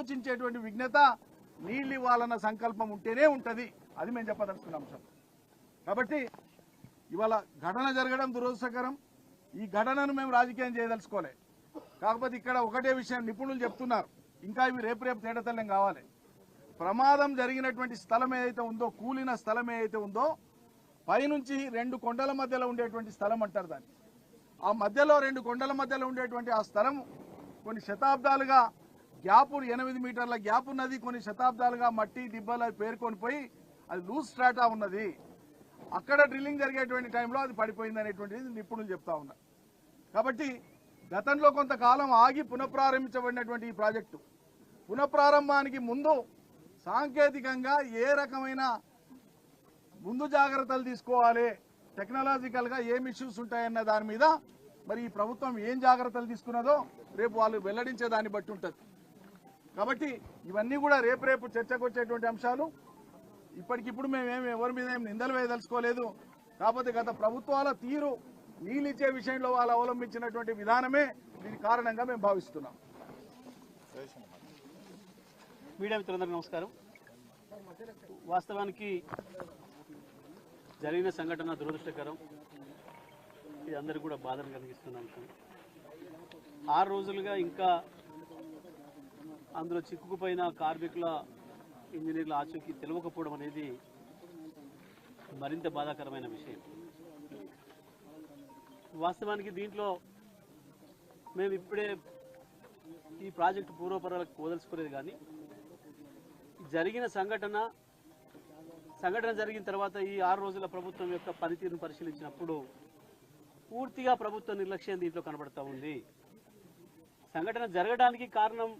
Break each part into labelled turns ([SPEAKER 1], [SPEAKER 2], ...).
[SPEAKER 1] ఆలోచించేటువంటి విఘ్నత నీళ్ళు ఇవ్వాలన్న సంకల్పం ఉంటేనే ఉంటది. అది మేము చెప్పదలుచుకున్న అంశం కాబట్టి ఇవాళ ఘటన జరగడం దురదృష్టకరం. ఈ ఘటనను మేము రాజకీయం చేయదలుచుకోలే. కాకపోతే ఇక్కడ ఒకటే విషయం నిపుణులు చెప్తున్నారు. ఇంకా ఇవి రేపు రేపు తేడతల్యం కావాలి. ప్రమాదం జరిగినటువంటి స్థలం ఏదైతే ఉందో కూలిన స్థలం ఏదైతే ఉందో పైనుంచి రెండు కొండల మధ్యలో ఉండేటువంటి స్థలం అంటారు దాన్ని. ఆ మధ్యలో రెండు కొండల మధ్యలో ఉండేటువంటి ఆ స్థలం కొన్ని శతాబ్దాలుగా గ్యాప్ ఎనిమిది మీటర్ల గ్యాప్ ఉన్నది. కొన్ని శతాబ్దాలుగా మట్టి దిబ్బలు అవి పేర్కొని పోయి అది లూజ్ స్ట్రాటా ఉన్నది. అక్కడ డ్రిల్లింగ్ జరిగేటువంటి టైంలో అది పడిపోయింది అనేటువంటిది నిపుణులు చెప్తా ఉన్నారు. కాబట్టి గతంలో కొంతకాలం ఆగి పునఃప్రారంభించబడినటువంటి ఈ ప్రాజెక్టు పునఃప్రారంభానికి ముందు సాంకేతికంగా ఏ రకమైన ముందు జాగ్రత్తలు తీసుకోవాలి టెక్నాలజికల్గా ఏం ఇష్యూస్ ఉంటాయన్న దాని మీద మరి ఈ ప్రభుత్వం ఏం జాగ్రత్తలు తీసుకున్నదో రేపు వాళ్ళు వెల్లడించే దాన్ని బట్టి ఉంటుంది. కాబట్టి ఇవన్నీ కూడా రేపు రేపు చర్చకు వచ్చేటువంటి అంశాలు. ఇప్పటికిప్పుడు మేమేమి ఎవరి మీద ఏం నిందలు వేయదలుచుకోలేదు. కాకపోతే గత ప్రభుత్వాల తీరు నీళ్ళిచ్చే విషయంలో వాళ్ళు అవలంబించినటువంటి విధానమే దీని కారణంగా మేము భావిస్తున్నాం.
[SPEAKER 2] మీడియా మిత్రులందరికీ నమస్కారం. వాస్తవానికి జరిగిన సంఘటన దురదృష్టకరం. ఇది అందరికీ కూడా బాధను కలిగిస్తున్న అంశం. ఆరు రోజులుగా ఇంకా అందులో చిక్కుకుపోయిన కార్మికుల ఇంజనీర్ల ఆచూకీ తెలియకపోవడం అనేది మరింత బాధాకరమైన విషయం. వాస్తవానికి దీంట్లో మేము ఇప్పుడే ఈ ప్రాజెక్టు పూర్వపరాలకు పోదలుచుకోలేదు కానీ జరిగిన సంఘటన సంఘటన జరిగిన తర్వాత ఈ ఆరు రోజుల ప్రభుత్వం యొక్క పనితీరును పరిశీలించినప్పుడు పూర్తిగా ప్రభుత్వ నిర్లక్ష్యం దీంట్లో కనబడతా ఉంది. సంఘటన జరగడానికి కారణం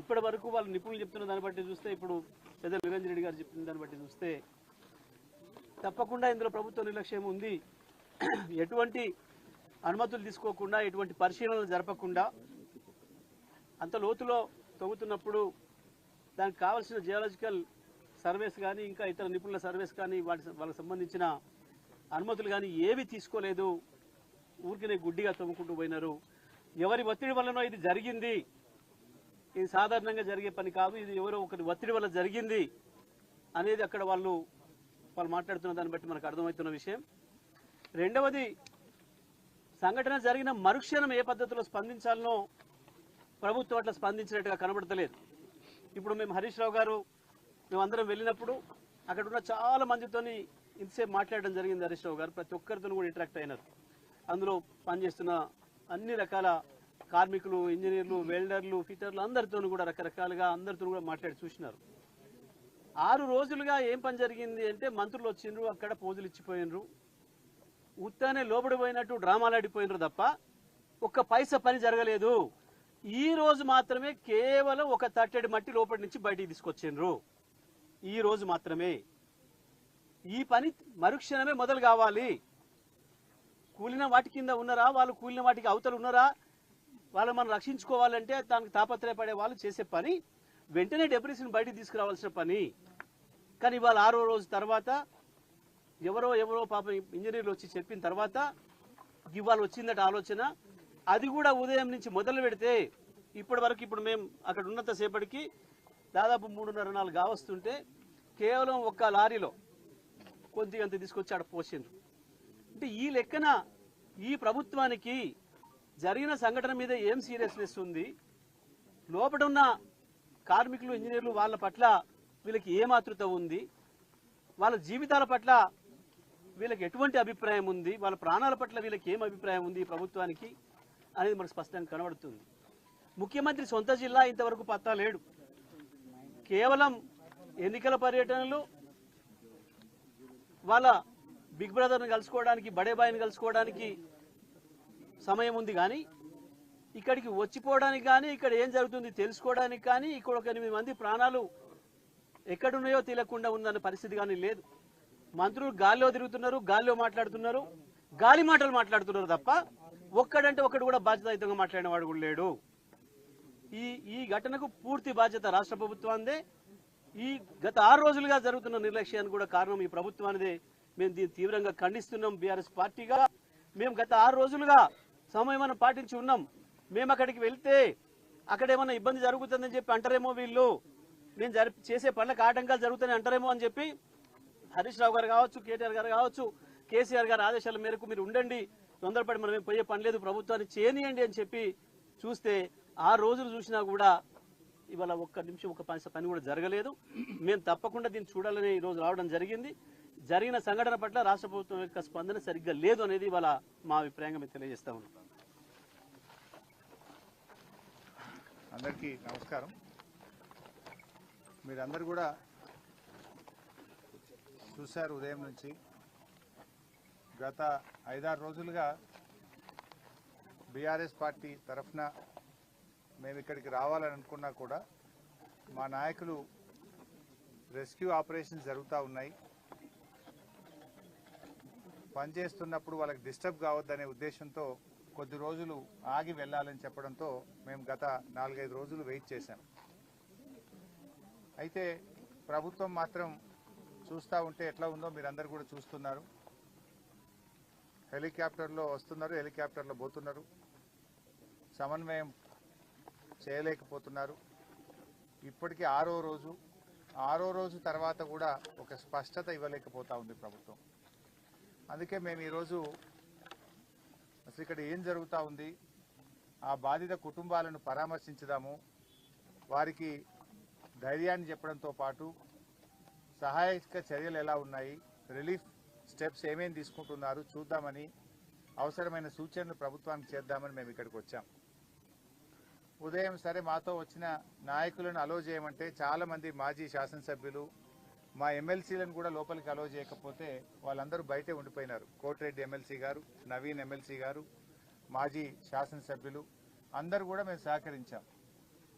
[SPEAKER 2] ఇప్పటి వరకు వాళ్ళు నిపుణులు చెప్తున్న దాన్ని బట్టి చూస్తే ఇప్పుడు పెద్ద నిరంజన్ రెడ్డి గారు చెప్పిన దాన్ని బట్టి చూస్తే తప్పకుండా ఇందులో ప్రభుత్వ నిర్లక్ష్యం ఉంది. ఎటువంటి అనుమతులు తీసుకోకుండా ఎటువంటి పరిశీలనలు జరపకుండా అంత లోతులో తవ్వుతున్నప్పుడు దానికి కావాల్సిన జియాలజికల్ సర్వేస్ కానీ ఇంకా ఇతర నిపుణుల సర్వేస్ కానీ వాటి వాళ్ళకి సంబంధించిన అనుమతులు కానీ ఏవి తీసుకోలేదు ఊరికినే గుడ్డిగా తవ్వుకుంటూ పోయినారు. ఎవరి ఒత్తిడి వల్లనో ఇది జరిగింది. ఇది సాధారణంగా జరిగే పని కాదు ఇది ఎవరో ఒకరి ఒత్తిడి వల్ల జరిగింది అనేది అక్కడ వాళ్ళు వాళ్ళు మాట్లాడుతున్న దాన్ని బట్టి మనకు అర్థమవుతున్న విషయం. రెండవది సంఘటన జరిగిన మరుక్షణం ఏ పద్ధతిలో స్పందించాలనో ప్రభుత్వం అట్లా స్పందించినట్టుగా కనబడతలేదు. ఇప్పుడు మేము హరీష్ రావు గారు మేమందరం వెళ్ళినప్పుడు అక్కడ ఉన్న చాలా మందితోని ఇంతసేపు మాట్లాడడం జరిగింది హరీష్ రావు గారు. ప్రతి ఒక్కరితో కూడా ఇంటరాక్ట్ అయినారు. అందులో పనిచేస్తున్న అన్ని రకాల కార్మికులు ఇంజనీర్లు వెల్డర్లు ఫిటర్లు అందరితో కూడా రకరకాలుగా అందరితో కూడా మాట్లాడి చూసినారు. ఆరు రోజులుగా ఏం పని జరిగింది అంటే మంత్రులు వచ్చిండ్రు అక్కడ పోజులు ఇచ్చిపోయినరు. ఉత్తానే లోబడి పోయినట్టు డ్రామాలు ఆడిపోయినరు తప్ప ఒక్క పైసా పని జరగలేదు. ఈ రోజు మాత్రమే కేవలం ఒక తట్టెడి మట్టి లోపలి నుంచి బయటికి తీసుకొచ్చిండ్రు. ఈ రోజు మాత్రమే. ఈ పని మరుక్షణమే మొదలు కావాలి. కూలిన వాటి కింద ఉన్నారా? వాళ్ళు కూలిన వాటికి అవతలు ఉన్నారా? వాళ్ళు మనం రక్షించుకోవాలంటే దానికి తాపత్రయపడే వాళ్ళు చేసే పని వెంటనే డెబ్రిస్ని బయటికి తీసుకురావాల్సిన పని. కానీ ఇవాళ ఆరో రోజు తర్వాత ఎవరో ఎవరో పాప ఇంజనీర్లు వచ్చి చెప్పిన తర్వాత ఇవాళ వచ్చిందట ఆలోచన. అది కూడా ఉదయం నుంచి మొదలు పెడితే ఇప్పటి వరకు ఇప్పుడు మేము అక్కడ ఉన్నంత సేపటికి దాదాపు మూడున్నర నాలుగు కావస్తుంటే కేవలం ఒక్క లారీలో కొద్దిగా అంత తీసుకొచ్చి ఆడ పోసిండ్రు. అంటే ఈ లెక్కన ఈ ప్రభుత్వానికి జరిగిన సంఘటన మీద ఏం సీరియస్నెస్ ఉంది? లోపల ఉన్న కార్మికులు ఇంజనీర్లు వాళ్ళ పట్ల వీళ్ళకి ఏ మాతృత ఉంది? వాళ్ళ జీవితాల పట్ల వీళ్ళకి ఎటువంటి అభిప్రాయం ఉంది? వాళ్ళ ప్రాణాల పట్ల వీళ్ళకి ఏం అభిప్రాయం ఉంది ప్రభుత్వానికి అనేది మనకు స్పష్టంగా కనబడుతుంది. ముఖ్యమంత్రి సొంత జిల్లా ఇంతవరకు పత్తా లేడు. కేవలం ఎన్నికల పర్యటనలు వాళ్ళ బిగ్ బ్రదర్ని కలుసుకోవడానికి బడేబాయిని కలుసుకోవడానికి సమయం ఉంది కానీ ఇక్కడికి వచ్చిపోవడానికి కానీ ఇక్కడ ఏం జరుగుతుంది తెలుసుకోవడానికి కానీ ఇక్కడ ఒక ఎనిమిది మంది ప్రాణాలు ఎక్కడున్నాయో తెలియకుండా ఉందన్న పరిస్థితి కానీ లేదు. మంత్రులు గాల్లో తిరుగుతున్నారు గాల్లో మాట్లాడుతున్నారు గాలి మాటలు మాట్లాడుతున్నారు తప్ప ఒక్కడంటే ఒక్కడు కూడా బాధ్యతాయుతంగా మాట్లాడిన వాడు కూడా లేడు. ఈ ఈ ఘటనకు పూర్తి బాధ్యత రాష్ట్ర ప్రభుత్వాందే ఈ గత ఆరు రోజులుగా జరుగుతున్న నిర్లక్ష్యానికి కూడా కారణం ఈ ప్రభుత్వానిదే. మేము దీన్ని తీవ్రంగా ఖండిస్తున్నాం బీఆర్ఎస్ పార్టీగా. మేము గత ఆరు రోజులుగా సమయం పాటించి ఉన్నాం. మేము అక్కడికి వెళ్తే అక్కడ ఏమైనా ఇబ్బంది జరుగుతుందని చెప్పి అంటారేమో వీళ్ళు. నేను చేసే పనులకు ఆటంకాలు జరుగుతాయని అంటారేమో అని చెప్పి హరీష్ రావు గారు కావచ్చు కేటీఆర్ గారు కావచ్చు కేసీఆర్ గారి ఆదేశాల మేరకు మీరు ఉండండి. తొందరపడి మనం ఏం పోయే పని లేదు ప్రభుత్వాన్ని చేయనియండి అని చెప్పి చూస్తే ఆ రోజులు చూసినా కూడా ఇవాళ ఒక్క నిమిషం ఒక పని పని కూడా జరగలేదు. మేము తప్పకుండా దీన్ని చూడాలని ఈ రోజు రావడం జరిగింది. జరిగిన సంఘటన పట్ల రాష్ట్ర ప్రభుత్వం యొక్క స్పందన సరిగ్గా లేదు అనేది వాళ్ళ మా అభిప్రాయంగా మేము తెలియజేస్తా ఉన్నాం.
[SPEAKER 3] అందరికీ నమస్కారం. మీరందరూ కూడా చూశారు ఉదయం నుంచి. గత ఐదారు రోజులుగా బీఆర్ఎస్ పార్టీ తరఫున మేము ఇక్కడికి రావాలని అనుకున్నా కూడా మా నాయకులు రెస్క్యూ ఆపరేషన్ జరుగుతూ ఉన్నాయి. పనిచేస్తున్నప్పుడు వాళ్ళకి డిస్టర్బ్ కావద్దనే ఉద్దేశంతో కొద్ది రోజులు ఆగి వెళ్ళాలని చెప్పడంతో మేము గత నాలుగైదు రోజులు వెయిట్ చేశాం. అయితే ప్రభుత్వం మాత్రం చూస్తూ ఉంటే ఎట్లా ఉందో మీరందరూ కూడా చూస్తున్నారు. హెలికాప్టర్లో వస్తున్నారు హెలికాప్టర్లో పోతున్నారు. సమన్వయం చేయలేకపోతున్నారు. ఇప్పటికీ ఆరో రోజు ఆరో రోజు తర్వాత కూడా ఒక స్పష్టత ఇవ్వలేకపోతా ఉంది ప్రభుత్వం. అందుకే మేము ఈరోజు అసలు ఇక్కడ ఏం జరుగుతూ ఉంది? ఆ బాధిత కుటుంబాలను పరామర్శించుదాము. వారికి ధైర్యాన్ని చెప్పడంతో పాటు సహాయక చర్యలు ఎలా ఉన్నాయి? రిలీఫ్ స్టెప్స్ ఏమేమి తీసుకుంటున్నారు? చూద్దామని అవసరమైన సూచనలు ప్రభుత్వానికి చేద్దామని మేము ఇక్కడికి వచ్చాం. ఉదయం సరే మాతో వచ్చిన నాయకులను అలో చేయమంటే చాలామంది మాజీ శాసనసభ్యులు మా ఎమ్మెల్సీలను కూడా లోపలికి అలో చేయకపోతే వాళ్ళందరూ బయటే ఉండిపోయినారు. కోటిరెడ్డి ఎమ్మెల్సీ గారు నవీన్ ఎమ్మెల్సీ గారు మాజీ శాసనసభ్యులు అందరూ కూడా మేము సహకరించాం.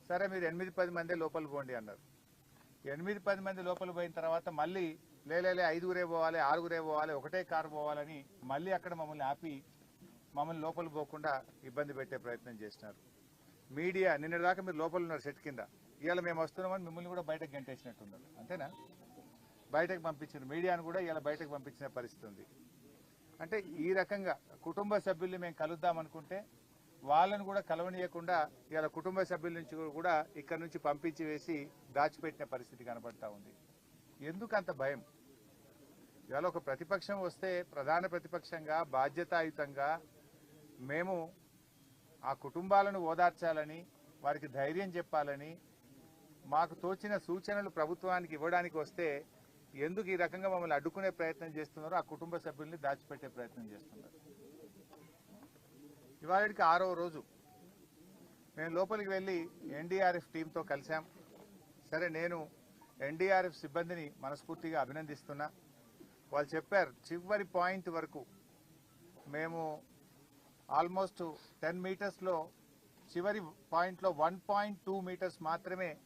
[SPEAKER 3] సరే మీరు ఎనిమిది పది మందే లోపల పోండి అన్నారు. ఎనిమిది పది మంది లోపల పోయిన తర్వాత మళ్ళీ లేలే ఐదుగురే పోవాలి ఆరుగురే పోవాలి ఒకటే కారు పోవాలని మళ్ళీ అక్కడ మమ్మల్ని ఆపి మమ్మల్ని లోపల పోకుండా ఇబ్బంది పెట్టే ప్రయత్నం చేసినారు. మీడియా నిన్నటిదాకా మీరు లోపల ఉన్నారు సెట్ కింద. ఇవాళ మేము వస్తున్నామని మిమ్మల్ని కూడా బయటకు గంటేసినట్టున్నారు. అంతేనా? బయటకు పంపించిన మీడియాను కూడా ఇలా బయటకు పంపించిన పరిస్థితి ఉంది. అంటే ఈ రకంగా కుటుంబ సభ్యుల్ని మేము కలుద్దాం అనుకుంటే వాళ్ళను కూడా కలవనీయకుండా ఇలా కుటుంబ సభ్యుల నుంచి కూడా ఇక్కడ నుంచి పంపించి వేసి దాచిపెట్టిన పరిస్థితి కనబడతా ఉంది. ఎందుకు అంత భయం? ఇవాళ ఒక ప్రతిపక్షం వస్తే ప్రధాన ప్రతిపక్షంగా బాధ్యతాయుతంగా మేము ఆ కుటుంబాలను ఓదార్చాలని వారికి ధైర్యం చెప్పాలని మాకు తోచిన సూచనలు ప్రభుత్వానికి ఇవ్వడానికి వస్తే ఎందుకు ఈ రకంగా మమ్మల్ని అడ్డుకునే ప్రయత్నం చేస్తున్నారో ఆ కుటుంబ సభ్యుల్ని దాచిపెట్టే ప్రయత్నం చేస్తున్నారు. ఇవాళకి ఆరో రోజు. మేము లోపలికి వెళ్ళి ఎన్డీఆర్ఎఫ్ టీంతో కలిశాం. సరే నేను ఎన్డీఆర్ఎఫ్ సిబ్బందిని మనస్ఫూర్తిగా అభినందిస్తున్నా. వాళ్ళు చెప్పారు చివరి పాయింట్ వరకు మేము ఆల్మోస్ట్ టెన్ మీటర్స్లో చివరి పాయింట్లో వన్ పాయింట్ టూ మీటర్స్ మాత్రమే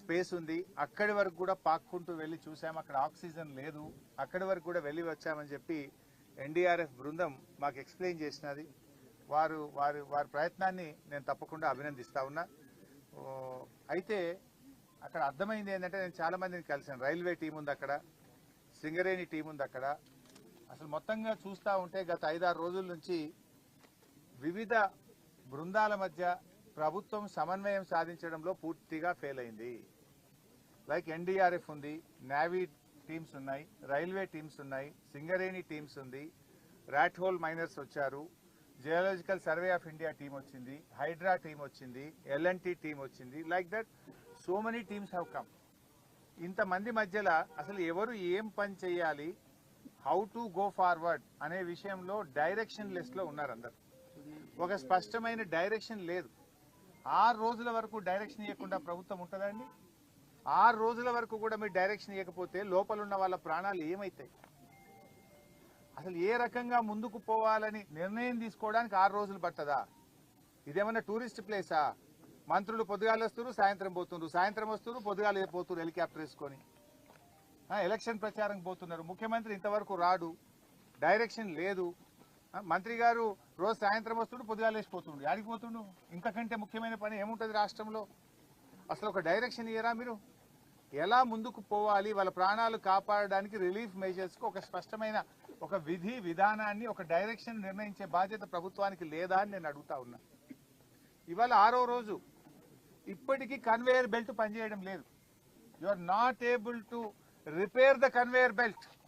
[SPEAKER 3] స్పేస్ ఉంది. అక్కడి వరకు కూడా పాక్కుంటూ వెళ్ళి చూసాం. అక్కడ ఆక్సిజన్ లేదు. అక్కడి వరకు కూడా వెళ్ళి వచ్చామని చెప్పి ఎన్డీఆర్ఎఫ్ బృందం మాకు ఎక్స్ప్లెయిన్ చేసినది. వారు వారి వారి ప్రయత్నాన్ని నేను తప్పకుండా అభినందిస్తా ఉన్నా. అయితే అక్కడ అర్థమైంది ఏంటంటే నేను చాలా మందిని కలిసాను రైల్వే టీం ఉంది అక్కడ సింగరేణి టీం ఉంది అక్కడ. అసలు మొత్తంగా చూస్తూ ఉంటే గత ఐదారు రోజుల నుంచి వివిధ బృందాల మధ్య ప్రభుత్వం సమన్వయం సాధించడంలో పూర్తిగా ఫెయిల్ అయింది. లైక్ ఎన్డీఆర్ఎఫ్ ఉంది నేవీ టీమ్స్ ఉన్నాయి రైల్వే టీమ్స్ ఉన్నాయి సింగరేణి టీమ్స్ ఉంది ర్యాట్ హోల్ మైనర్స్ వచ్చారు geological survey of India team వచ్చింది హైడ్రా టీం వచ్చింది ఎల్ఎన్టీ టీం వచ్చింది like that so many teams have come ఇంతమంది మధ్యలో అసలు ఎవరు ఏం పని చేయాలి హౌ టు గో ఫార్వర్డ్ అనే విషయంలో డైరెక్షన్ లెస్లో ఉన్నారు అందరు. ఒక స్పష్టమైన డైరెక్షన్ లేదు. ఆరు రోజుల వరకు డైరెక్షన్ ఇవ్వకుండా ప్రభుత్వం ఉంటుందా అండి? ఆరు రోజుల వరకు కూడా మీరు డైరెక్షన్ ఇవ్వకపోతే లోపలున్న వాళ్ళ ప్రాణాలు ఏమవుతాయి అసలు ఏ రకంగా ముందుకు పోవాలని నిర్ణయం తీసుకోవడానికి ఆరు రోజులు పట్టదా? ఇదేమన్నా టూరిస్ట్ ప్లేసా మంత్రులు పొద్దుగాలు వస్తారు సాయంత్రం పోతున్నారు సాయంత్రం వస్తారు పొద్దుగాలు పోతున్నారు హెలికాప్టర్ వేసుకొని. ఎలక్షన్ ప్రచారం పోతున్నారు. ముఖ్యమంత్రి ఇంతవరకు రాడు. డైరెక్షన్ లేదు. మంత్రి గారు రోజు సాయంత్రం వస్తుండు పొద్దుగాలు వేసిపోతుండు యాడికి పోతుండు? ఇంతకంటే ముఖ్యమైన పని ఏముంటుంది రాష్ట్రంలో? అసలు ఒక డైరెక్షన్ ఇయ్యరా మీరు? ఎలా ముందుకు పోవాలి? వాళ్ళ ప్రాణాలు కాపాడడానికి రిలీఫ్ మెజర్స్కు ఒక స్పష్టమైన ఒక విధి విధానాన్ని ఒక డైరెక్షన్ నిర్ణయించే బాధ్యత ప్రభుత్వానికి లేదా అని నేను అడుగుతా ఉన్నా. ఇవాళ ఆరో రోజు. ఇప్పటికీ కన్వేయర్ బెల్ట్ పనిచేయడం లేదు. You are not able to repair the conveyor belt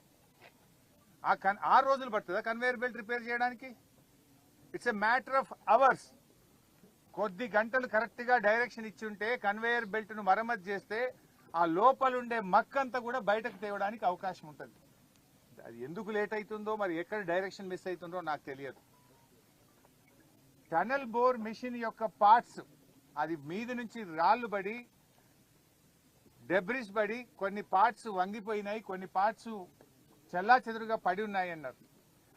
[SPEAKER 3] ఆ కన్ ఆరు రోజులు పడుతుందా కన్వేయర్ బెల్ట్ రిపేర్ చేయడానికి? It's a matter of hours కొద్ది గంటలు కరెక్ట్గా డైరెక్షన్ ఇచ్చి ఉంటే కన్వేయర్ బెల్ట్ను మరమ్మతు చేస్తే ఆ లోపలుండే మక్కంతా కూడా బయటకు తేవడానికి అవకాశం ఉంటుంది. అది ఎందుకు లేట్ అవుతుందో మరి ఎక్కడ డైరెక్షన్ మిస్ అవుతుందో నాకు తెలియదు. టనల్ బోర్ మిషన్ యొక్క పార్ట్స్ అది మీద నుంచి రాళ్ళు పడి డెబ్రిస్ పడి కొన్ని పార్ట్స్ వంగిపోయినాయి కొన్ని పార్ట్స్ చెల్లా చెదురుగా పడి ఉన్నాయి అన్నారు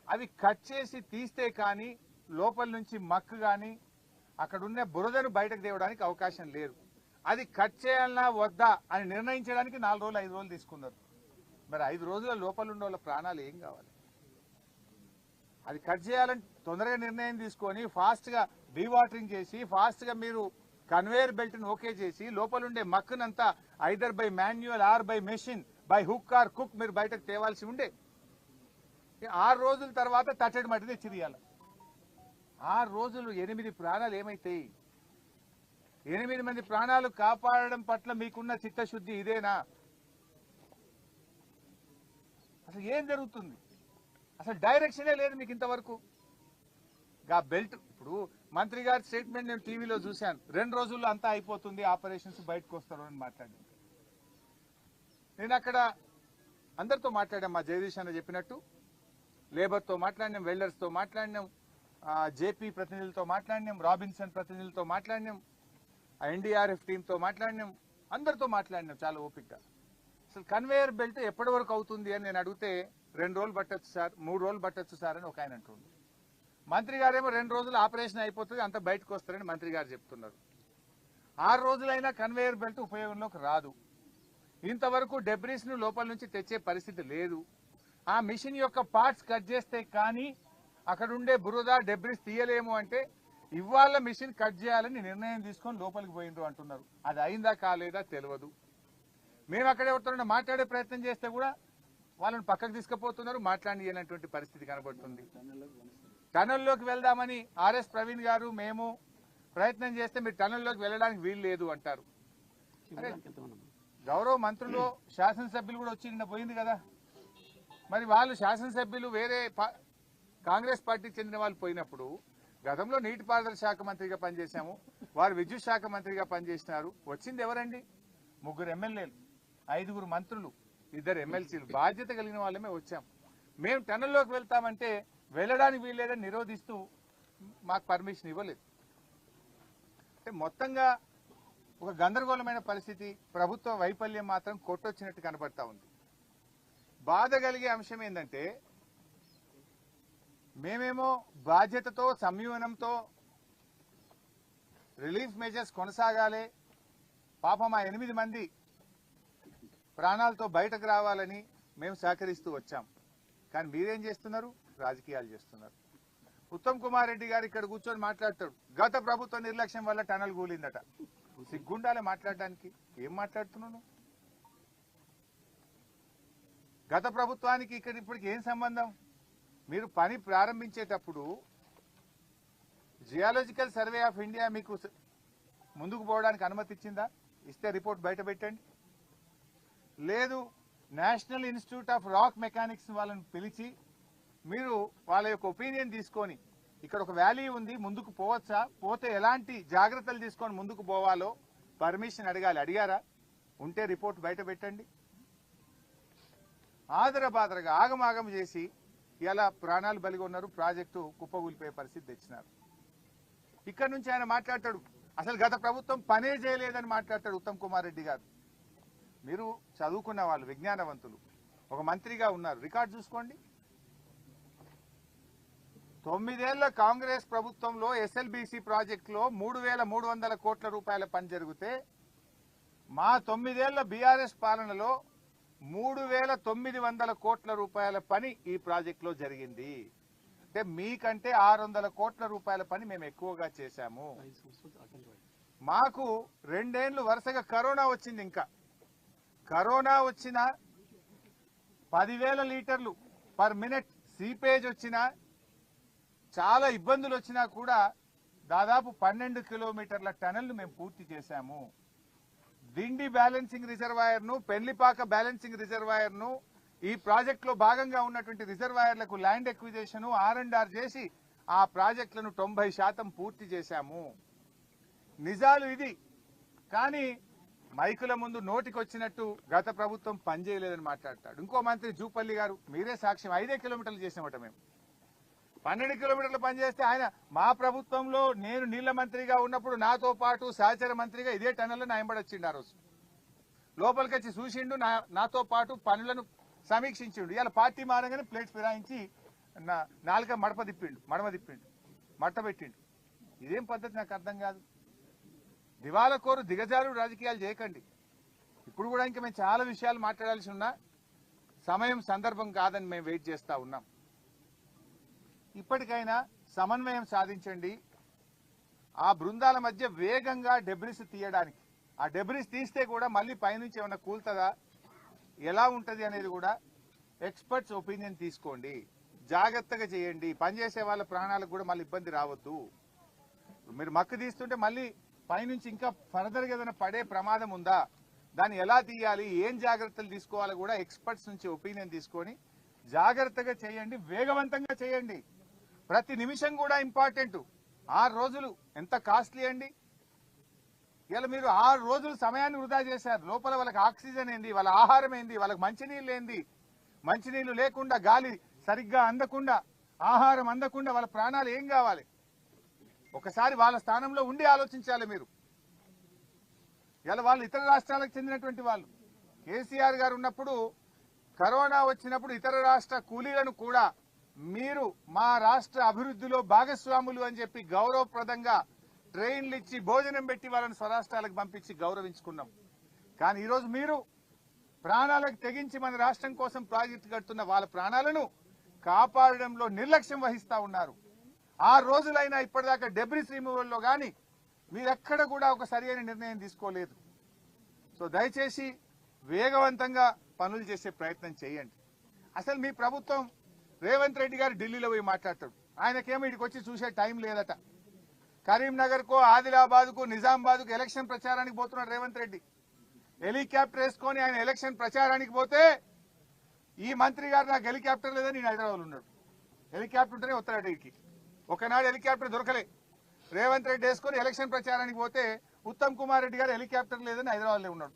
[SPEAKER 3] అవి కట్ చేసి తీస్తే కానీ లోపల నుంచి మక్కు కానీ అక్కడున్న బురదను బయటకు తేవడానికి అవకాశం లేదు. అది కట్ చేయాలన్నా వద్దా అని నిర్ణయించడానికి నాలుగు రోజులు ఐదు రోజులు తీసుకున్నారు. మరి ఐదు రోజుల లోపల ఉండే వాళ్ళ ప్రాణాలు ఏం కావాలి? అది కట్ చేయాలని తొందరగా నిర్ణయం తీసుకొని ఫాస్ట్గా డీవాటరింగ్ చేసి ఫాస్ట్గా మీరు కన్వేయర్ బెల్ట్ని ఓకే చేసి లోపల ఉండే మక్కునంతా either by manual or by machine by hook or cook మీరు బయటకు తేవాల్సి ఉండే. ఆరు రోజుల తర్వాత తట్టడి మట్టి చిరియాల. ఆరు రోజులు ఎనిమిది ప్రాణాలు ఏమైతాయి? ఎనిమిది మంది ప్రాణాలు కాపాడడం పట్ల మీకున్న చిత్తశుద్ధి ఇదేనా? అసలు ఏం జరుగుతుంది? అసలు డైరెక్షనే లేదు మీకు ఇంతవరకు. గా బెల్ట్ ఇప్పుడు మంత్రి గారి స్టేట్మెంట్ నేను టీవీలో చూశాను. రెండు రోజుల్లో అంతా అయిపోతుంది ఆపరేషన్స్ బయటకు వస్తారు అని మాట్లాడింది నేను అక్కడ అందరితో మాట్లాడాం మా జగదీష్ అన్న చెప్పినట్టు. లేబర్తో మాట్లాడినాం వెల్డర్స్తో మాట్లాడినాం జేపీ ప్రతినిధులతో మాట్లాడినాం రాబిన్సన్ ప్రతినిధులతో మాట్లాడినాం ఎన్డీఆర్ఎఫ్ టీంతో మాట్లాడినాం అందరితో మాట్లాడినాం చాలా ఓపికగా అసలు కన్వేయర్ బెల్ట్ ఎప్పటి వరకు అవుతుంది అని నేను అడిగితే రెండు రోజులు పట్టొచ్చు సార్ మూడు రోజులు పట్టొచ్చు సార్ అని ఒక ఆయన అంటుండు. మంత్రి గారేమో రెండు రోజులు ఆపరేషన్ అయిపోతుంది అంత బయటకు వస్తారని మంత్రి గారు చెప్తున్నారు. ఆరు రోజులైనా కన్వేయర్ బెల్ట్ ఉపయోగంలోకి రాదు. ఇంతవరకు డెబ్రిస్ను లోపల నుంచి తెచ్చే పరిస్థితి లేదు. ఆ మిషన్ యొక్క పార్ట్స్ కట్ చేస్తే కానీ అక్కడ ఉండే బురద డెబ్రిస్ తీయలేము అంటే ఇవాళ మిషన్ కట్ చేయాలని నిర్ణయం తీసుకొని లోపలికి పోయిండ్రు అంటున్నారు. అది అయిందా కాలేదా తెలియదు మేము అక్కడ ఎవరితో మాట్లాడే ప్రయత్నం చేస్తే కూడా వాళ్ళని పక్కకు తీసుకుపోతున్నారు మాట్లాడినటువంటి పరిస్థితి కనబడుతుంది. టనల్లోకి వెళ్దామని ఆర్ఎస్ ప్రవీణ్ గారు మేము ప్రయత్నం చేస్తే మీరు టనల్లోకి వెళ్ళడానికి వీలు లేదు అంటారు. గౌరవ మంత్రులు శాసనసభ్యులు కూడా వచ్చి నిన్న పోయింది కదా. మరి వాళ్ళు శాసనసభ్యులు వేరే పా- కాంగ్రెస్ పార్టీకి చెందిన వాళ్ళు పోయినప్పుడు గతంలో నీటిపారుదల శాఖ మంత్రిగా పనిచేశాము వారు విద్యుత్ శాఖ మంత్రిగా పనిచేసినారు. వచ్చింది ఎవరండి? ముగ్గురు ఎమ్మెల్యేలు ఐదుగురు మంత్రులు ఇద్దరు ఎమ్మెల్సీలు. బాధ్యత కలిగిన వాళ్ళమే వచ్చాం. మేము టన్నల్లోకి వెళ్తామంటే వెళ్ళడానికి వీల్లేదని నిరోధిస్తూ మాకు పర్మిషన్ ఇవ్వలేదు. అంటే మొత్తంగా ఒక గందరగోళమైన పరిస్థితి ప్రభుత్వ వైఫల్యం మాత్రం కొట్టొచ్చినట్టు కనబడతా ఉంది. బాధ కలిగే అంశం ఏంటంటే మేమేమో బాధ్యతతో సంయమనంతో రిలీఫ్ మెజర్స్ కొనసాగాలి. పాపం ఆ ఎనిమిది మంది ప్రాణాలతో బయటకు రావాలని మేము సహకరిస్తూ వచ్చాం. కానీ మీరేం చేస్తున్నారు? రాజకీయాలు చేస్తున్నారు. ఉత్తమ్ కుమార్ రెడ్డి గారు ఇక్కడ కూర్చొని మాట్లాడతాడు. గత ప్రభుత్వ నిర్లక్ష్యం వల్ల టనల్ కూలిందట. సిగ్గుండాలే మాట్లాడడానికి. ఏం మాట్లాడుతున్నాను గత ప్రభుత్వానికి ఇక్కడ ఇప్పటికి ఏం సంబంధం? మీరు పని ప్రారంభించేటప్పుడు జియాలజికల్ సర్వే ఆఫ్ ఇండియా మీకు ముందుకు పోవడానికి అనుమతి ఇచ్చిందా? ఇస్తే రిపోర్ట్ బయట పెట్టండి. లేదు national institute of rock mechanics వాళ్ళని పిలిచి మీరు వాళ్ళ యొక్క ఒపీనియన్ తీసుకొని ఇక్కడ ఒక వ్యాలీ ఉంది ముందుకు పోవచ్చా? పోతే ఎలాంటి జాగ్రత్తలు తీసుకొని ముందుకు పోవాలో పర్మిషన్ అడగాలి. అడిగారా? ఉంటే రిపోర్ట్ బయట పెట్టండి. ఆదరబాదరగా ఆగమాగం చేసి ఇలా ప్రాణాలు బలిగొన్నారు ప్రాజెక్టు కుప్పగూలిపోయే పరిస్థితి తెచ్చినారు. ఇక్కడ నుంచి ఆయన మాట్లాడతాడు. అసలు గత ప్రభుత్వం పనే చేయలేదని మాట్లాడతాడు ఉత్తమ్ కుమార్ రెడ్డి గారు. మీరు చదువుకున్న వాళ్ళు విజ్ఞానవంతులు ఒక మంత్రిగా ఉన్నారు. రికార్డ్ చూసుకోండి. తొమ్మిదేళ్ళ కాంగ్రెస్ ప్రభుత్వంలో ఎస్ఎల్బిసి ప్రాజెక్టులో మూడు వేల మూడు వందల కోట్ల రూపాయల పని జరిగితే మా తొమ్మిదేళ్ళ బీఆర్ఎస్ పాలనలో మూడు వేల తొమ్మిది వందల కోట్ల రూపాయల పని ఈ ప్రాజెక్టులో జరిగింది. అంటే మీకంటే ఆరు వందల కోట్ల రూపాయల పని మేము ఎక్కువగా చేశాము. మాకు రెండేళ్ళు వరుసగా కరోనా వచ్చింది ఇంకా. కరోనా వచ్చిన పదివేల లీటర్లు పర్ మినిట్ సీపేజ్ వచ్చినా చాలా ఇబ్బందులు వచ్చినా కూడా దాదాపు పన్నెండు కిలోమీటర్ల టనల్ను మేము పూర్తి చేశాము. దిండి బ్యాలెన్సింగ్ రిజర్వాయర్ను పెళ్ళిపాక బ్యాలెన్సింగ్ రిజర్వాయర్ను ఈ ప్రాజెక్టులో భాగంగా ఉన్నటువంటి రిజర్వాయర్లకు land acquisition R and R చేసి ఆ ప్రాజెక్టులను తొంభై శాతం పూర్తి చేశాము. నిజాలు ఇది. కానీ మైకుల ముందు నోటికొచ్చినట్టు గత ప్రభుత్వం పనిచేయలేదని మాట్లాడతాడు. ఇంకో మంత్రి జూపల్లి గారు మీరే సాక్ష్యం ఐదే కిలోమీటర్లు చేసామట మేము. పన్నెండు కిలోమీటర్లు పనిచేస్తే ఆయన మా ప్రభుత్వంలో నేను నీళ్ళ మంత్రిగా ఉన్నప్పుడు నాతో పాటు సహచర మంత్రిగా ఇదే టన్నెల్లో నా ఆ రోజు. లోపలికి వచ్చి చూసిండు నా నాతో పాటు పనులను సమీక్షించిండు. ఇలా పార్టీ మారగానే ప్లేట్ ఫిరాయించి నా నాలుక మడప తిప్పిండు మడమ తిప్పిండు మట్ట పెట్టిండు. ఇదేం పద్ధతి నాకు అర్థం కాదు. దివాలా కోరు దిగజారు రాజకీయాలు చేయకండి. ఇప్పుడు కూడా ఇంకా మేము చాలా విషయాలు మాట్లాడాల్సి ఉన్నా సమయం సందర్భం కాదని మేము వెయిట్ చేస్తా ఉన్నాం. ఇప్పటికైనా సమన్వయం సాధించండి. ఆ బృందాల మధ్య వేగంగా డెబ్రిస్ తీయడానికి. ఆ డెబ్రిస్ తీస్తే కూడా మళ్ళీ పైనుంచి ఏమైనా కూల్తుందా? ఎలా ఉంటుంది అనేది కూడా ఎక్స్పర్ట్స్ ఒపీనియన్ తీసుకోండి. జాగ్రత్తగా చేయండి. పనిచేసే వాళ్ళ ప్రాణాలకు కూడా మళ్ళీ ఇబ్బంది రావద్దు. మీరు మక్కు తీస్తుంటే మళ్ళీ పైనుంచి ఇంకా ఫర్దర్ ఏదైనా పడే ప్రమాదం ఉందా? దాన్ని ఎలా తీయాలి? ఏం జాగ్రత్తలు తీసుకోవాలో కూడా ఎక్స్పర్ట్స్ నుంచి ఒపీనియన్ తీసుకొని జాగ్రత్తగా చేయండి. వేగవంతంగా చేయండి. ప్రతి నిమిషం కూడా ఇంపార్టెంట్. ఆరు రోజులు ఎంత కాస్ట్లీ అండి? ఇలా మీరు ఆరు రోజులు సమయాన్ని వృధా చేశారు. లోపల వాళ్ళకి ఆక్సిజన్ ఏంది? వాళ్ళ ఆహారం ఏంది? వాళ్ళకి మంచినీళ్ళు ఏంది? మంచినీళ్ళు లేకుండా గాలి సరిగ్గా అందకుండా ఆహారం అందకుండా వాళ్ళ ప్రాణాలు ఏం కావాలి? ఒకసారి వాళ్ళ స్థానంలో ఉండి ఆలోచించాలి మీరు. ఇలా వాళ్ళు ఇతర రాష్ట్రాలకు చెందినటువంటి వాళ్ళు. కేసీఆర్ గారు ఉన్నప్పుడు కరోనా వచ్చినప్పుడు ఇతర రాష్ట్ర కూలీలను కూడా మీరు మా రాష్ట్ర అభివృద్ధిలో భాగస్వాములు అని చెప్పి గౌరవప్రదంగా ట్రైన్లు ఇచ్చి భోజనం పెట్టి వాళ్ళని స్వరాష్ట్రాలకు పంపించి గౌరవించుకున్నాం. కానీ ఈరోజు మీరు ప్రాణాలకు తెగించి మన రాష్ట్రం కోసం ప్రాజెక్టు కడుతున్న వాళ్ళ ప్రాణాలను కాపాడడంలో నిర్లక్ష్యం వహిస్తా ఉన్నారు. ఆ రోజులైనా ఇప్పటిదాకా డెబ్రిస్ రిమూవల్లో కానీ మీరెక్కడ కూడా ఒక సరియైన నిర్ణయం తీసుకోలేదు. సో దయచేసి వేగవంతంగా పనులు చేసే ప్రయత్నం చేయండి. అసలు మీ ప్రభుత్వం రేవంత్ రెడ్డి గారు ఢిల్లీలో పోయి మాట్లాడతాడు. ఆయనకేమో ఇక్కడికి వచ్చి చూసే టైం లేదట. కరీంనగర్కు ఆదిలాబాద్కు నిజామాబాద్కు ఎలక్షన్ ప్రచారానికి పోతున్నాడు రేవంత్ రెడ్డి. హెలికాప్టర్ వేసుకొని ఆయన ఎలక్షన్ ప్రచారానికి పోతే ఈ మంత్రి గారు నాకు హెలికాప్టర్ లేదని నేను హైదరాబాద్ ఉన్నాడు. హెలికాప్టర్ ఉంటేనే వస్తాడు ఇక్కడికి ఒకనాడు హెలికాప్టర్ దొరకలే. రేవంత్ రెడ్డి వేసుకొని ఎలక్షన్ ప్రచారానికి పోతే ఉత్తమ్ కుమార్ రెడ్డి గారు హెలికాప్టర్ లేదని హైదరాబాద్లో ఉన్నాడు.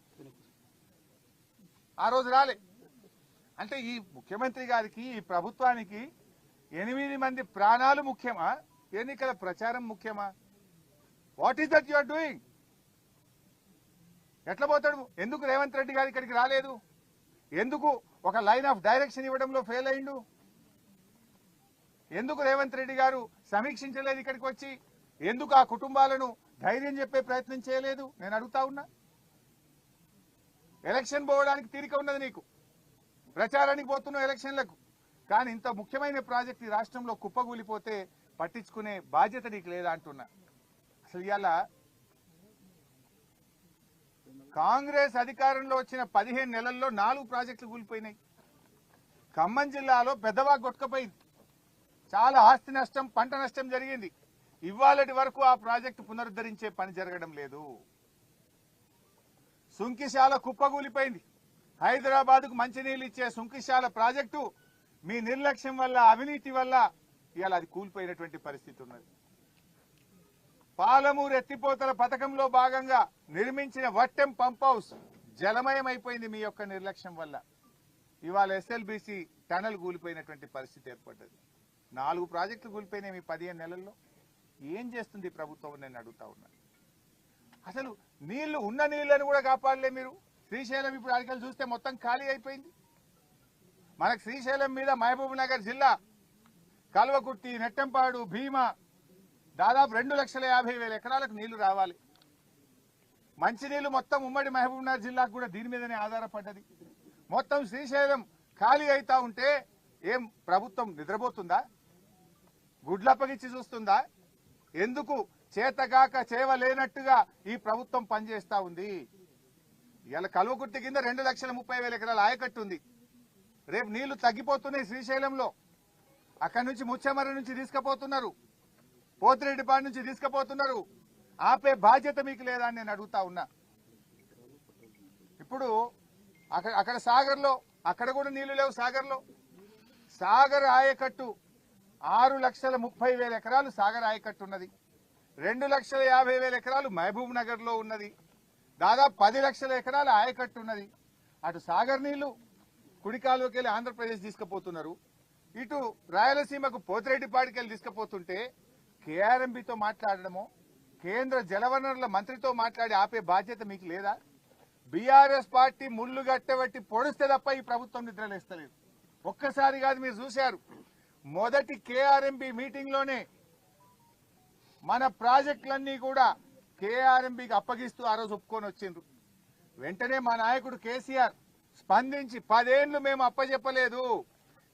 [SPEAKER 3] ఆ రోజు రాలే. అంటే ఈ ముఖ్యమంత్రి గారికి ఈ ప్రభుత్వానికి ఎనిమిది మంది ప్రాణాలు ముఖ్యమా? ఎన్నికల ప్రచారం ముఖ్యమా? What is that your doing ఎట్లా పోతాడు? ఎందుకు రేవంత్ రెడ్డి గారు ఇక్కడికి రాలేదు? ఎందుకు ఒక లైన్ ఆఫ్ డైరెక్షన్ ఇవ్వడంలో ఫెయిల్ అయిండు? ఎందుకు రేవంత్ రెడ్డి గారు సమీక్షించలేదు ఇక్కడికి వచ్చి? ఎందుకు ఆ కుటుంబాలను ధైర్యం చెప్పే ప్రయత్నం చేయలేదు? నేను అడుగుతా ఉన్నా. ఎలక్షన్ పోవడానికి తీరిక ఉన్నది నీకు. ప్రచారానికి పోతున్నావు ఎలక్షన్లకు. కానీ ఇంత ముఖ్యమైన ప్రాజెక్ట్ ఈ రాష్ట్రంలో కుప్పగూలిపోతే పట్టించుకునే బాధ్యత నీకు లేదా అంటున్నా. అసలు ఇవాళ కాంగ్రెస్ అధికారంలో వచ్చిన పదిహేను నెలల్లో నాలుగు ప్రాజెక్టులు కూలిపోయినాయి. ఖమ్మం జిల్లాలో పెద్దవా కొట్టుకపోయింది. చాలా ఆస్తి నష్టం పంట నష్టం జరిగింది. ఇవాళటి వరకు ఆ ప్రాజెక్టు పునరుద్ధరించే పని జరగడం లేదు. సుంకిశాల కుప్పగూలిపోయింది. హైదరాబాద్కు మంచినీళ్ళు ఇచ్చే సుంకిశాల ప్రాజెక్టు మీ నిర్లక్ష్యం వల్ల అవినీతి వల్ల ఇవాళ అది కూలిపోయినటువంటి పరిస్థితి ఉన్నది. పాలమూరు ఎత్తిపోతల పథకంలో భాగంగా నిర్మించిన వట్టెం పంప్ హౌస్ జలమయం అయిపోయింది మీ యొక్క నిర్లక్ష్యం వల్ల. ఇవాళ ఎస్ఎల్బిసి టనల్ కూలిపోయినటువంటి పరిస్థితి ఏర్పడ్డది. నాలుగు ప్రాజెక్టులు కూలిపోయినాయి మీ పదిహేను నెలల్లో. ఏం చేస్తుంది ప్రభుత్వం నేను అడుగుతా ఉన్నాను అసలు నీళ్ళు ఉన్న నీళ్ళను కూడా కాపాడలే మీరు. శ్రీశైలం ఇప్పుడు అడిగలు చూస్తే మొత్తం ఖాళీ అయిపోయింది. మనకు శ్రీశైలం మీద మహబూబ్ నగర్ జిల్లా కల్వకుర్తి నెట్టంపాడు భీమా దాదాపు రెండు లక్షల యాభై వేల ఎకరాలకు నీళ్ళు రావాలి. మంచినీళ్ళు మొత్తం ఉమ్మడి మహబూబ్ నగర్ జిల్లాకు కూడా దీని మీదనే ఆధారపడ్డది. మొత్తం శ్రీశైలం ఖాళీ అవుతా ఉంటే ఏం ప్రభుత్వం నిద్రపోతుందా? గుడ్లప్పగిచ్చి చూస్తుందా? ఎందుకు చేతగాక చేవలేనట్టుగా ఈ ప్రభుత్వం పనిచేస్తా ఉంది? ఇవాళ కలువకుర్తి కింద రెండు లక్షల ముప్పై వేల ఎకరాల ఆయకట్టు ఉంది రేపు నీళ్ళు తగ్గిపోతున్నాయి శ్రీశైలంలో. అక్కడి నుంచి ముచ్చెమర నుంచి తీసుకుపోతున్నారు. పోతిరెడ్డిపాడు నుంచి తీసుకుపోతున్నారు. ఆపే బాధ్యత మీకు లేదా అని నేను అడుగుతా ఉన్నా. ఇప్పుడు అక్కడ అక్కడ సాగర్లో అక్కడ కూడా నీళ్ళు లేవు సాగర్లో. సాగర్ ఆయకట్టు ఆరు లక్షల ముప్పై వేల ఎకరాలు సాగర్ ఆయకట్టు ఉన్నది రెండు లక్షల యాభై వేల ఎకరాలు మహబూబ్ నగర్లో ఉన్నది. దాదాపు పది లక్షల ఎకరాల ఆయకట్టు ఉన్నది. అటు సాగర్ నీళ్ళు కుడికాలువకి వెళ్ళి ఆంధ్రప్రదేశ్ తీసుకుపోతున్నారు. ఇటు రాయలసీమకు పోతిరెడ్డిపాడికి వెళ్ళి తీసుకుపోతుంటే కేఆర్ఎంబితో మాట్లాడడమో కేంద్ర జలవనరుల మంత్రితో మాట్లాడి ఆపే బాధ్యత మీకు లేదా? బీఆర్ఎస్ పార్టీ ముళ్ళు గట్టబట్టి పొడిస్తే తప్ప ఈ ప్రభుత్వం నిద్రలేస్తలేదు. ఒక్కసారి కాదు మీరు చూశారు. మొదటి కేఆర్ఎంబి మీటింగ్లోనే మన ప్రాజెక్టులన్నీ కూడా కేఆర్ఎంబికి అప్పగిస్తూ ఆ రోజు ఒప్పుకొని వచ్చిండ్రు. వెంటనే మా నాయకుడు కేసీఆర్ స్పందించి పదేళ్ళు మేము అప్పచెప్పలేదు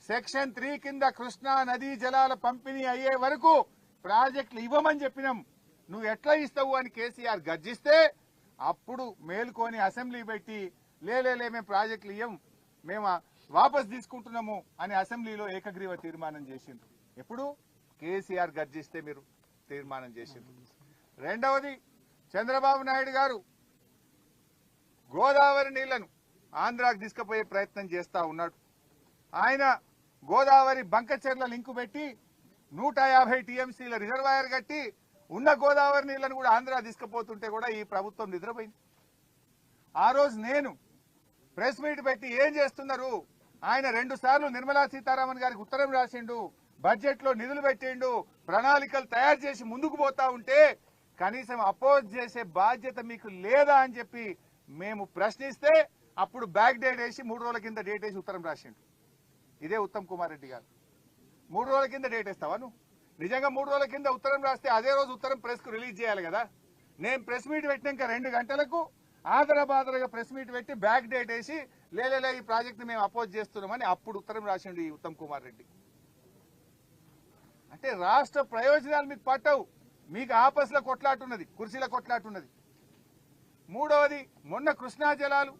[SPEAKER 3] సెక్షన్ త్రీ కింద కృష్ణా నదీ జలాల పంపిణీ అయ్యే వరకు ప్రాజెక్టులు ఇవ్వమని చెప్పినాం. నువ్వు ఎట్లా ఇస్తావు? అని కేసీఆర్ గర్జిస్తే అప్పుడు మేలుకొని అసెంబ్లీ పెట్టి లేలే మేము ప్రాజెక్టులు ఇవ్వం మేము వాపస్ తీసుకుంటున్నాము అని అసెంబ్లీలో ఏకగ్రీవ తీర్మానం చేసిండ్రు. ఎప్పుడు? కేసీఆర్ గర్జిస్తే మీరు తీర్మానం చేసిండ్రు. రెండవది చంద్రబాబు నాయుడు గారు గోదావరి నీళ్ళను ఆంధ్రాకు తీసుకుపోయే ప్రయత్నం చేస్తా ఉన్నాడు. ఆయన గోదావరి బంకచెర్ల లింకు పెట్టి నూట యాభై టీఎంసీల రిజర్వాయర్ కట్టి ఉన్న గోదావరి నీళ్ళను కూడా ఆంధ్ర తీసుకుపోతుంటే కూడా ఈ ప్రభుత్వం నిద్రపోయింది. ఆ రోజు నేను ప్రెస్ మీట్ పెట్టి ఏం చేస్తున్నారు? ఆయన రెండు సార్లు నిర్మలా సీతారామన్ గారికి ఉత్తరం రాసిండు బడ్జెట్లో నిధులు పెట్టిండు ప్రణాళికలు తయారు చేసి ముందుకు పోతా ఉంటే కనీసం అపోజ్ చేసే బాధ్యత మీకు లేదా అని చెప్పి మేము ప్రశ్నిస్తే అప్పుడు బ్యాక్ డేట్ వేసి మూడు రోజుల కింద డేట్ వేసి ఉత్తరం రాసిండు ఇదే ఉత్తమ్ కుమార్ రెడ్డి గారు. మూడు రోజుల కింద డేట్ వేస్తావా నువ్వు? నిజంగా మూడు రోజుల కింద ఉత్తరం రాస్తే అదే రోజు ఉత్తరం ప్రెస్కు రిలీజ్ చేయాలి కదా? నేను ప్రెస్ మీట్ పెట్టినాక రెండు గంటలకు ఆదరబాదరగా ప్రెస్ మీట్ పెట్టి బ్యాక్ డేట్ వేసి లేలే ఈ ప్రాజెక్ట్ మేము అపోజ్ చేస్తున్నామని అప్పుడు ఉత్తరం రాసిండు ఈ ఉత్తమ్ కుమార్ రెడ్డి. అంటే రాష్ట్ర ప్రయోజనాలు మీకు పట్టవు. మీకు ఆపస్ల కొట్లాటున్నది కుర్చీల కొట్లాటున్నది మూడవది మొన్న కృష్ణా జలాలు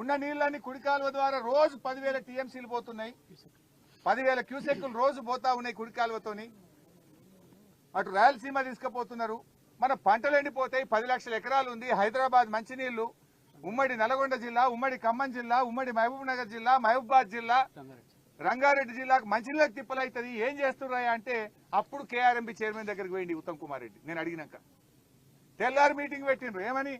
[SPEAKER 3] ఉన్న నీళ్ళని కుడికాలువ ద్వారా రోజు పదివేల టీఎంసీలు పోతున్నాయి. పదివేల క్యూసెక్కులు రోజు పోతా ఉన్నాయి కుడికాలువతోని. అటు రాయలసీమ తీసుకుపోతున్నారు. మన పంటలు ఎండిపోతాయి పది లక్షల ఎకరాలు ఉంది హైదరాబాద్ మంచినీళ్ళు ఉమ్మడి నల్గొండ జిల్లా ఉమ్మడి ఖమ్మం జిల్లా ఉమ్మడి మహబూబ్ నగర్ జిల్లా మహబూబాద్ జిల్లా రంగారెడ్డి జిల్లాకు మంచినీళ్ళకి తిప్పలవుతుంది ఏం చేస్తున్నాయా అంటే అప్పుడు కేఆర్ఎంబి చైర్మన్ దగ్గరికి పోయింది ఉత్తమ్ కుమార్ రెడ్డి. నేను అడిగినాక. తెల్లారి మీటింగ్ పెట్టిండ్రు. ఏమని?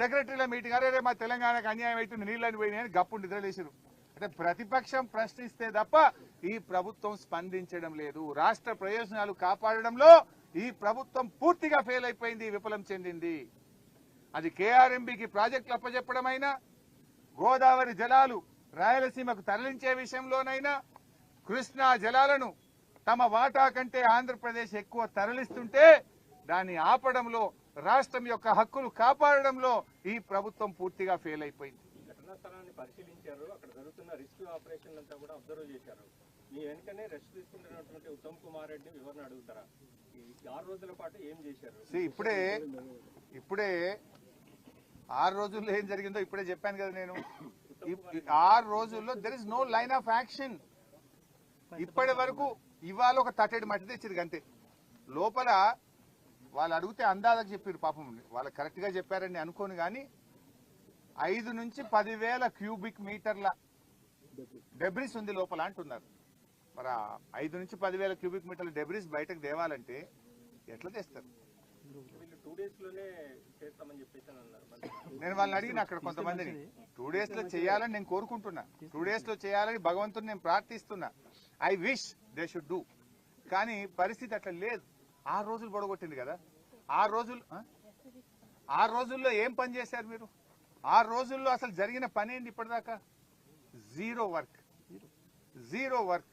[SPEAKER 3] సెక్రటరీల మీటింగ్. అరే మా తెలంగాణకు అన్యాయం అవుతుంది. నీళ్ళని పోయినాయని గప్పు నిద్రలేసారు అంటే ప్రతిపక్షం ప్రశ్నిస్తే తప్ప ఈ ప్రభుత్వం స్పందించడం లేదు. రాష్ట్ర ప్రయోజనాలు కాపాడడంలో ఈ ప్రభుత్వం పూర్తిగా ఫెయిల్ అయిపోయింది విఫలం చెందింది. అది కేఆర్ఎంబికి ప్రాజెక్టులు అప్పచెప్పడమైనా గోదావరి జలాలు రాయలసీమకు తరలించే విషయంలోనైనా కృష్ణా జలాలను తమ వాటా కంటే ఆంధ్రప్రదేశ్ ఎక్కువ తరలిస్తుంటే దాన్ని ఆపడంలో రాష్ట్రం యొక్క హక్కులు కాపాడడంలో ఈ ప్రభుత్వం పూర్తిగా ఫెయిల్ అయిపోయింది.
[SPEAKER 4] ఘటనా స్థలాన్ని పరిశీలించారు. అక్కడ జరుగుతున్న రెస్క్యూ ఆపరేషన్ అంతా కూడా అబ్జర్వ్ చేశారు. మీ వెనుకనే రెస్ట్ తీసుకుంటున్నటువంటి ఉత్తమ్ కుమార్ రెడ్డి వివరణ అడుగుతారా? ఈ ఆరు రోజుల పాటు ఏం చేశారు?
[SPEAKER 3] See, ఇప్పుడే ఇప్పుడే ఆరు రోజుల్లో ఏం జరిగిందో ఇప్పుడే చెప్పాను కదా నేను. ఆరు రోజుల్లో there is no line of action ఇప్పటి వరకు ఇవాళ ఒక తట్టెడు మట్టి తెచ్చిరు అంతే లోపల వాళ్ళు అడిగితే అందాజకు చెప్పారు పాపం. వాళ్ళు కరెక్ట్గా చెప్పారని అనుకోను కానీ ఐదు నుంచి పదివేల క్యూబిక్ మీటర్ల డెబ్రిస్ ఉంది లోపల అంటున్నారు. మరి ఐదు నుంచి పదివేల క్యూబిక్ మీటర్ల డెబ్రిస్ బయటకు తేవాలంటే ఎట్లా తెస్తారు?
[SPEAKER 4] టూ డేస్లోనే చేస్తామని చెప్పేసి అని అన్నారు. మరి
[SPEAKER 3] నేను వాళ్ళని అడిగిన అక్కడ కొంతమందిని. టూ డేస్లో చేయాలని నేను కోరుకుంటున్నా. టూ డేస్లో చేయాలని భగవంతుని నేను ప్రార్థిస్తున్నా. I wish they should do. కానీ పరిస్థితి అట్లా లేదు. ఆరు రోజులు పొడగొట్టింది కదా. ఆరు రోజులు ఆ? ఆరు రోజుల్లో ఏం పని చేశారు మీరు? ఆరు రోజుల్లో అసలు జరిగిన పని ఏంటి ఇప్పటిదాకా? Zero work. జీరో. వర్క్.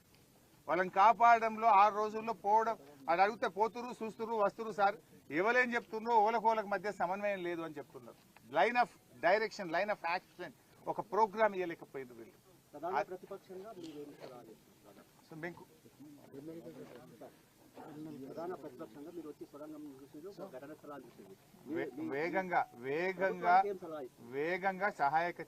[SPEAKER 3] వాళ్ళని కాపాడడంలో ఆరు రోజుల్లో పోవడం అది అడిగితే పోతురు చూస్తురు వస్తురు సార్. ఎవరేం చెప్తున్నారు ఓలకోలకు మధ్య సమన్వయం లేదు అని చెప్తున్నారు. Line of direction line of action ఒక ప్రోగ్రామ్ ఇవ్వలేకపోయింది వీళ్ళు. వేగంగా వేగంగా? వేగంగా సహాయక